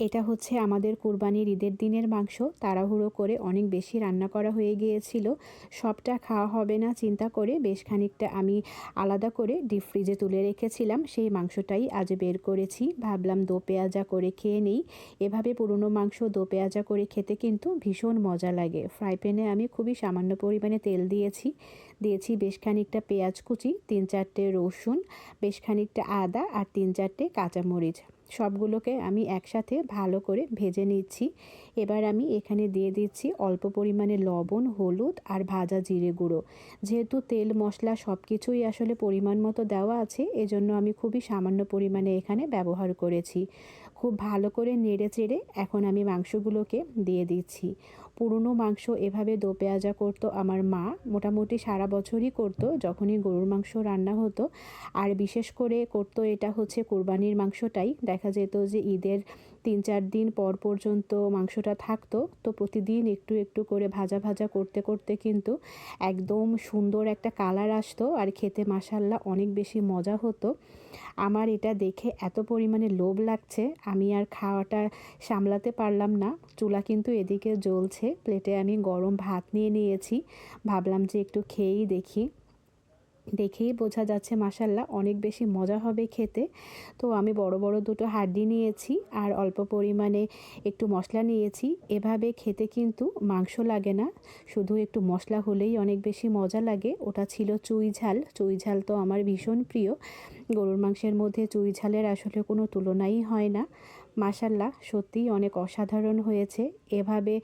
এটা হচ্ছে আমাদের কুরবানির ঈদের দিনের মাংস। তাড়াহুড়ো করে অনেক বেশি রান্না করা হয়ে গিয়েছিল। সবটা খাওয়া হবে না, চিন্তা করে বেশ খানিকটা আমি আলাদা করে ডিপ ফ্রিজে তুলে রেখেছিলাম। সেই মাংসটাই আজ বের করেছি। ভাবলাম দো পেঁয়াজা করে খেয়ে নেই। এভাবে পুরনো মাংস দো পেঁয়াজা করে খেতে কিন্তু ভীষণ মজা লাগে। ফ্রাই প্যানে আমি খুবই সামান্য পরিমাণে তেল দিয়েছি। দিয়েছি বেশ খানিকটা পেঁয়াজ কুচি, তিন চারটে রসুন, বেশ খানিকটা আদা আর তিন চারটে কাঁচামরিচ। সবগুলোকে আমি একসাথে ভালো করে ভেজে নিচ্ছি। এবার আমি এখানে দিয়ে দিচ্ছি অল্প পরিমাণে লবণ, হলুদ আর ভাজা জিরে গুঁড়ো। যেহেতু তেল, মশলা সব কিছুই আসলে পরিমাণ মতো দেওয়া আছে, এজন্য আমি খুবই সামান্য পরিমাণে এখানে ব্যবহার করেছি। খুব ভালো করে নেড়ে চেড়ে এখন আমি মাংসগুলোকে দিয়ে দিচ্ছি। পুরনো মাংস এভাবে দো পেঁয়াজা করতো আমার মা, মোটামুটি সারা বছরই করতো যখনই গরুর মাংস রান্না হতো। আর বিশেষ করে করতো এটা হচ্ছে কোরবানির মাংসটাই। দেখা যেত যে ঈদের তিন চার দিন পর পর্যন্ত মাংসটা থাকতো। তো প্রতিদিন একটু একটু করে ভাজা ভাজা করতে করতে কিন্তু একদম সুন্দর একটা কালার আসতো আর খেতে মাসাল্লা অনেক বেশি মজা হতো। আমার এটা দেখে এত পরিমাণে লোভ লাগছে। আমি আর খাওয়াটা সামলাতে পারলাম না। চুলা কিন্তু এদিকে জ্বলছে। প্লেটে আমি গরম ভাত নিয়ে নিয়েছি। ভাবলাম যে একটু খেয়েই দেখি। দেখেই বোঝা যাচ্ছে মাসাল্লাহ অনেক বেশি মজা হবে খেতে। তো আমি বড় বড় দুটো হাড্ডি নিয়েছি আর অল্প পরিমাণে একটু মশলা নিয়েছি। এভাবে খেতে কিন্তু মাংস লাগে না। শুধু একটু মশলা হলেই অনেক বেশি মজা লাগে। ওটা ছিল চুই ঝাল। চুই ঝাল তো আমার ভীষণ প্রিয়। গরুর মাংসের মধ্যে চুই ঝালের আসলে কোনো তুলনাই হয় না। মাসাল্লাহ সত্যিই অনেক অসাধারণ হয়েছে। এভাবে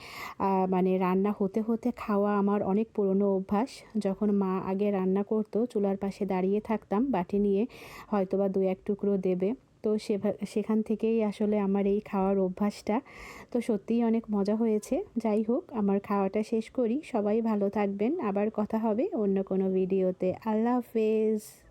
মানে রান্না হতে হতে খাওয়া আমার অনেক পুরনো অভ্যাস। যখন মা আগে রান্না করতো, চুলার পাশে দাঁড়িয়ে থাকতাম, বাটি নিয়ে হয়তোবা দু এক টুকরো দেবে। তো সেখান থেকেই আসলে আমার এই খাওয়ার অভ্যাসটা। তো সত্যিই অনেক মজা হয়েছে। যাই হোক, আমার খাওয়াটা শেষ করি। সবাই ভালো থাকবেন। আবার কথা হবে অন্য কোনো ভিডিওতে। আল্লাহ হাফেজ।